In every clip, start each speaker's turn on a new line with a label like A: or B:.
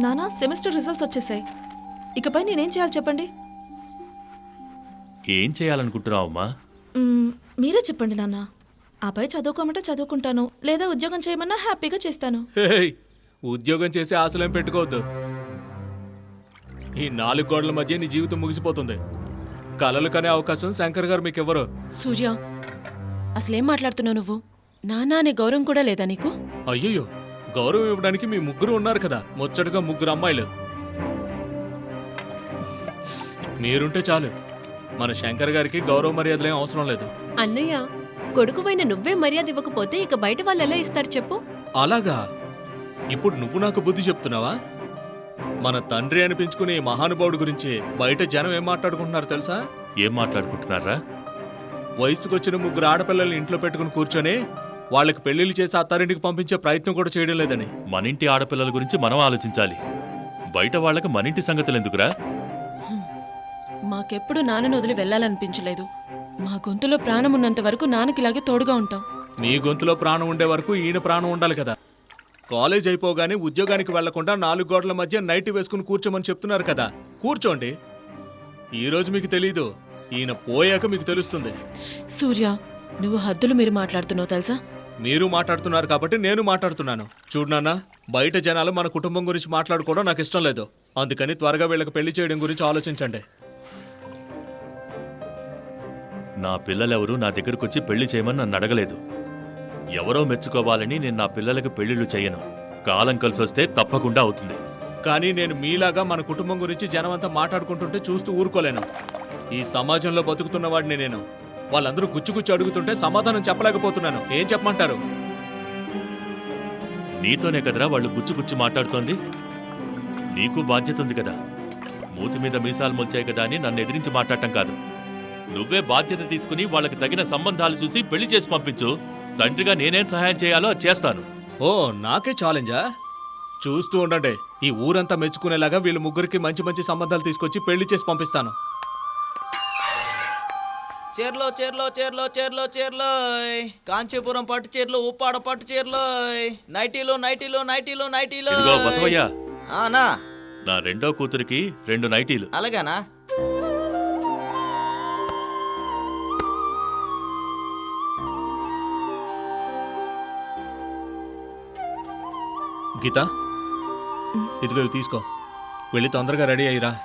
A: నానా semester results వచ్చేసాయి. ఇకపై నేనేం చేయాలి చెప్పండి?
B: ఏం చేయాలనుకుంటున్నావమ్మా
A: మ్మ్, మీరే చెప్పండి నాన్న ఆపై చదువుకోమంటే చదువుకుంటాను లేదా ఉద్యోగం చేయమన్నా హ్యాపీగా చేస్తాను.
C: హేయ్, ఉద్యోగం చేసే ఆశలేం పెట్టుకోవద్దు. ఈ నాలుగు గోడల మధ్య నీ జీవితం ముగిసిపోతుంది. కలలు కనే అవకాశం శంకర్ గారు మీకు ఇవ్వరు
D: సూర్య అసలేం మాట్లాడుతున్నావు నువ్వు? నానా అనే గౌరవం కూడా లేదా నీకు?
C: అయ్యయ్యో గౌరవం ఇవ్వడానికి మీ ముగ్గురు ఉన్నారు కదా. ముచ్చటగా ముగ్గురు అమ్మాయిలు. మీరుంటే చాలు. మన శంకర్ గారికి గౌరవ మర్యాదలేం అవసరం లేదు.
E: అన్నయ్య కొడుకువైన నువ్వే మర్యాద ఇవ్వకపోతే ఇక బయట వాళ్ళు ఎలా ఇస్తారు చెప్పు?
C: అలాగా? ఇప్పుడు నువ్వు నాకు బుద్ధి చెప్తున్నావా? మన తండ్రి అనిపించుకునే మహానుభావుడి గురించి బయట జనం ఏం మాట్లాడుకుంటున్నారు తెలుసా?
B: ఏం మాట్లాడుకుంటున్నారా?
C: వయసుకొచ్చిన ముగ్గురు ఆడపిల్లల్ని ఇంట్లో పెట్టుకుని కూర్చొని వాళ్ళకి పెళ్ళిళ్ళు చేసి అత్తారింటికి పంపించే ప్రయత్నం కూడా చేయడం లేదని.
B: మనింటి ఆడపిల్లల గురించి మనం ఆలోచించాలి. బయట వాళ్ళకి మనింటి సంగతులు ఎందుకురా?
D: మాకెప్పుడు నాన్నను వదిలి వెళ్ళాలనిపించలేదు. మా గొంతులో ప్రాణం ఉన్నంత వరకు నాన్నకిలాగే తోడుగా ఉంటాం.
C: మీ గొంతులో ప్రాణం ఉండే వరకు ఈయన ప్రాణం ఉండాలి కదా. కాలేజ్ అయిపోగానే ఉద్యోగానికి వెళ్ళకుండా నాలుగు గోడల మధ్య నైట్ వేసుకుని కూర్చోమని చెప్తున్నారు కదా. కూర్చోండి. ఈ రోజు మీకు తెలీదు. ఈయన పోయాక మీకు తెలుస్తుంది.
D: సూర్య నువ్వు హద్దులు మీరు మాట్లాడుతున్నావు తెలుసా?
C: మీరు మాట్లాడుతున్నారు కాబట్టి నేను మాట్లాడుతున్నాను. చూడు నాన్న బయట జనాలు మన కుటుంబం గురించి మాట్లాడుకోవడం నాకు ఇష్టం లేదు. అందుకని త్వరగా వీళ్ళకి పెళ్ళి చేయడం గురించి ఆలోచించండి.
B: నా పిల్లలెవరూ నా దగ్గరకు వచ్చి పెళ్ళి చేయమని నన్ను అడగలేదు. ఎవరో మెచ్చుకోవాలని నేను నా పిల్లలకు పెళ్ళిళ్ళు చేయను. కాలం కలిసొస్తే తప్పకుండా అవుతుంది.
C: కానీ నేను మీలాగా మన కుటుంబం గురించి జనమంతా మాట్లాడుకుంటుంటే చూస్తూ ఊరుకోలేను. ఈ సమాజంలో బతుకుతున్న వాడిని నేను. వాళ్ళందరూ గుచ్చుగుచ్చు అడుగుతుంటే సమాధానం చెప్పలేకపోతున్నాను. ఏం చెప్పమంటారు?
B: నీతోనే కదరా వాళ్ళు గుచ్చుగుచ్చి మాట్లాడుతోంది. నీకు బాధ్యత ఉంది కదా. మూతి మీద మీసాలు మొల్చాయి కదా అని నన్ను ఎదిరించి మాట్లాడటం కాదు. నువ్వే బాధ్యత తీసుకుని వాళ్ళకి తగిన సంబంధాలు చూసి పెళ్ళి చేసి పంపించు. తండ్రిగా నేనేం సహాయం చేయాలో చేస్తాను.
C: ఓ నాకే ఛాలెంజా? చూస్తూ ఉండండి. ఈ ఊరంతా మెచ్చుకునేలాగా వీళ్ళు ముగ్గురికి మంచి మంచి సంబంధాలు తీసుకొచ్చి పెళ్ళి చేసి పంపిస్తాను.
F: చీరలో చీరలో చీరలో చీరలో చీరలోయ్ కాంచీపురం పట్టు చీరలు ఉప్పాడ పట్టు చీరలోయ్ నైటీలో నైటీలో నైటీలో నైటీలో.
B: ఇదిగో బసవయ్య.
F: ఆనా
B: నా. రెండో కూతురికి రెండు నైటీలు.
F: అలాగానా?
C: గీత ఇదిగో ఇవి తీసుకో. వెళ్ళి తొందరగా రెడీ అయ్యిరా.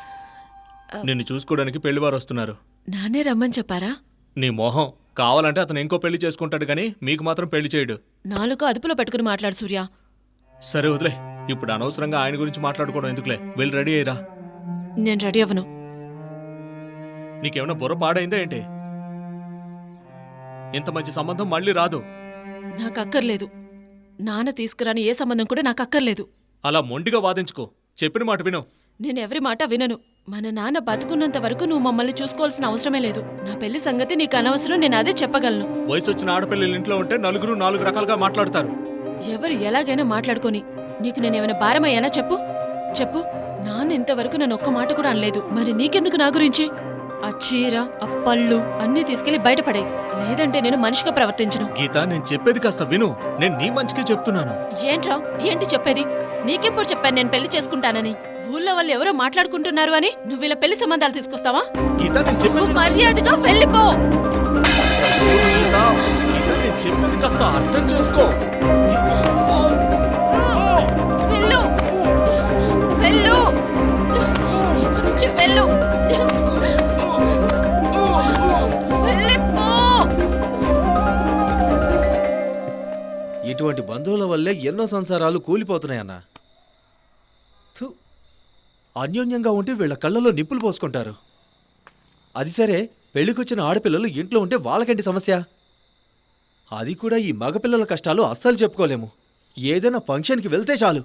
C: నిన్ను చూసుకోవడానికి పెళ్ళివారు వస్తున్నారు.
D: నాన్నే రమ్మని చెప్పారా?
C: నీ మొహం కావాలంటే అతను ఇంకో పెళ్ళి చేసుకుంటాడు కానీ మీకు మాత్రం పెళ్ళి చేయడు.
D: నాలుగు అదుపులో పెట్టుకుని మాట్లాడు సూర్య.
C: సరే వదిలే. ఇప్పుడు అనవసరంగా ఆయన గురించి మాట్లాడుకోవడం ఎందుకులే? వెళ్ళి రెడీ అయ్యిరా
D: నేను రెడీ అవ్వను.
C: నీకేమైనా బుర్ర పాడైందా ఏంటి? ఇంత మంచి సంబంధం మళ్ళీ రాదు.
D: నాకు అక్కర్లేదు నాన్న తీసుకురాని ఏ సంబంధం కూడా నాకు అక్కర్లేదు
C: అలా మొండిగా వాదించుకో. చెప్పిన మాట విను.
D: నేను ఎవరి మాట వినను. మన నాన్న బతుకున్నంత వరకు నువ్వు మమ్మల్ని చూసుకోవాల్సిన అవసరమే లేదు. నా పెళ్ళి సంగతి నీకు అనవసరం నేను అదే చెప్పగలను.
C: వయసు వచ్చిన ఆడపిల్లలు ఇంట్లో ఉంటే నలుగురు నాలుగు రకాలుగా మాట్లాడతారు.
D: ఎవరు ఎలాగైనా మాట్లాడుకొని నీకు నేనేమైనా భారమయ్యానా చెప్పు? చెప్పు. నాన్న ఇంతవరకు నన్ను ఒక్క మాట కూడా అనలేదు. మరి నీకెందుకు నా గురించి? ఆ చీర ఆ పళ్ళు అన్నీ తీసుకెళ్ళి బయటపడే లేదంటే నేను మనిషిగా ప్రవర్తించను.
C: గీత నేను చెప్పేది కాస్త విను. నేను నీ మంచికే చెప్తున్నాను.
D: ఏంట్రా? ఏంటి చెప్పేది? నీకెప్పుడు చెప్పాను నేను పెళ్ళి చేసుకుంటానని? ఊళ్ళో వాళ్ళు ఎవరో మాట్లాడుకుంటున్నారు అని? నువ్వు ఇలా పెళ్ళి సంబంధాలు తీసుకొస్తావా? మర్యాదగా వెళ్ళిపో!
G: వల్లే ఎన్నో సంసారాలు కూలిపోతున్నాయన్న థు, అన్యోన్యంగా ఉంటే వీళ్ళ కళ్ళలో నిప్పులు పోసుకుంటారు. అది సరే పెళ్ళికొచ్చిన ఆడపిల్లలు ఇంట్లో ఉంటే వాళ్ళకంటి సమస్య? అది కూడా ఈ మగపిల్లల కష్టాలు అస్సలు చెప్పుకోలేము. ఏదైనా ఫంక్షన్కి వెళ్తే చాలు.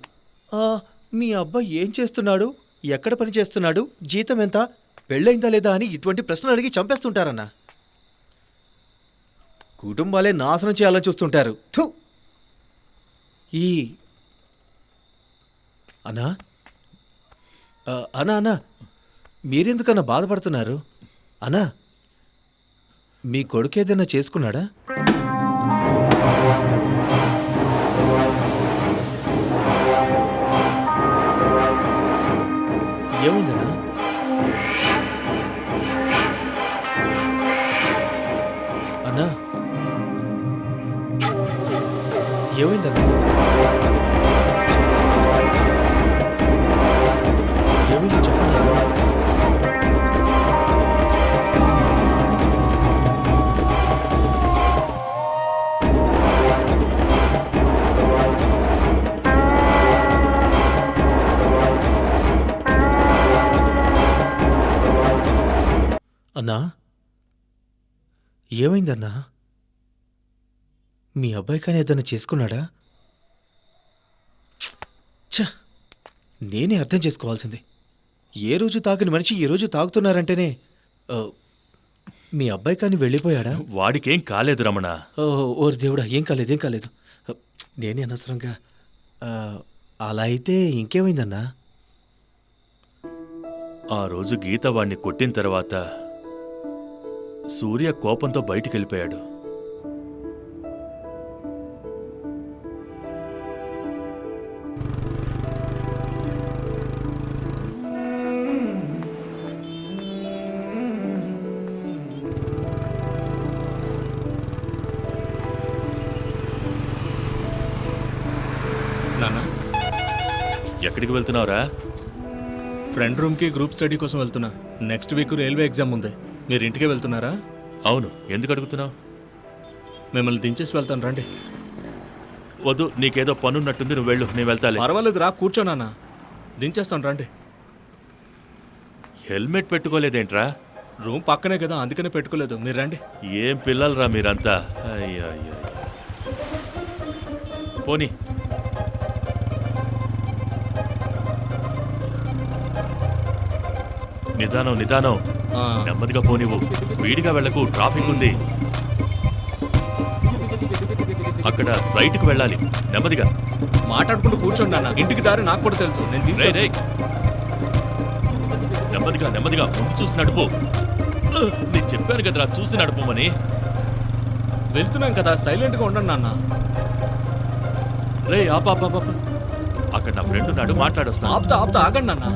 G: "ఆ, మీ అబ్బాయి ఏం చేస్తున్నాడు? ఎక్కడ పని చేస్తున్నాడు? జీతం ఎంత? పెళ్ళైందా లేదా అని ఇటువంటి ప్రశ్నలు అడిగి చంపేస్తుంటారన్నా. కుటుంబాలే నాశనం చేయాలని చూస్తుంటారు. థు! ఈ అన్నా అనా అన్నా అన్నా మీరెందుకన్నా బాధపడుతున్నారు? అన్నా మీ కొడుకు ఏదైనా చేసుకున్నాడా? అన్నా ఏమైందన్నా ఏమైంది చెప్పండి అన్నా. అన్నా ఏమైందన్నా మీ అబ్బాయి కానీ ఏదైనా చేసుకున్నాడా? ఛ! నేనే అర్థం చేసుకోవాల్సింది. ఏ రోజు తాగని మనిషి ఈ రోజు తాగుతున్నారంటేనే ఆ, మీ అబ్బాయి కానీ వెళ్ళిపోయాడా?
B: వాడికేం కాలేదు రమణ.
G: ఓ ఓరి దేవుడా ఏం కాలేదు ఏం కాలేదు. నేనే అనవసరంగా ఆ, అలా అయితే ఇంకేమైందన్నా?
B: ఆ రోజు గీత వాణ్ణి కొట్టిన తర్వాత సూర్య కోపంతో బయటికి ఎక్కడికి వెళ్తున్నావురా?
C: ఫ్రెండ్ రూమ్కి గ్రూప్ స్టడీ కోసం వెళ్తున్నా. నెక్స్ట్ వీక్ రైల్వే ఎగ్జామ్ ఉంది. మీరు ఇంటికే వెళ్తున్నారా?
B: అవును. ఎందుకు అడుగుతున్నావు?
C: మిమ్మల్ని దించేసి వెళ్తాను రండి.
B: వద్దు నీకేదో పనున్నట్టుంది నువ్వు వెళ్ళు నేను వెళ్తాలే.
C: పర్వాలేదు రా కూర్చోనాన్న దించేస్తాను రండి.
B: హెల్మెట్ పెట్టుకోలేదేంట్రా?
C: రూమ్ పక్కనే కదా అందుకనే పెట్టుకోలేదు. మీరు రండి.
B: ఏం పిల్లలరా మీరంతా? అయ్యో పోనీ. నిదానం నిదానం. నెమ్మదిగా పోనివ్వు. స్పీడ్గా వెళ్ళకు ట్రాఫిక్ ఉంది. అక్కడ రైట్కి వెళ్ళాలి. నెమ్మదిగా.
C: మాట్లాడుకుంటూ కూర్చోండి నాన్న ఇంటికి దారి నాకు కూడా తెలుసు. నేను
B: రేయ్,
C: తీసుకెళ్తా.
B: రేయ్. నెమ్మదిగా నెమ్మదిగా. ముందు చూసి నడుపు. నేను చెప్పాను కదరా చూసి నడుపుమని.
C: వెళ్తున్నాం కదా సైలెంట్గా ఉండండి నాన్న.
B: రే ఆపా ఆపా, ఆపా. అక్కడ నా ఫ్రెండ్ ఉన్నాడు మాట్లాడొస్తా
C: ఆపుతా ఆపుతా ఆగండి నాన్న.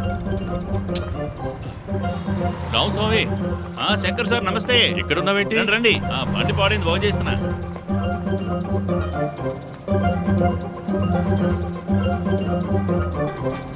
B: రామస్వామి
H: ఆ శంకర్ సార్ నమస్తే.
B: ఇక్కడ ఉన్నావేంటి
H: రండి. ఆ, బండి పాడైంది బాగు చేస్తున్నా.
I: హిట్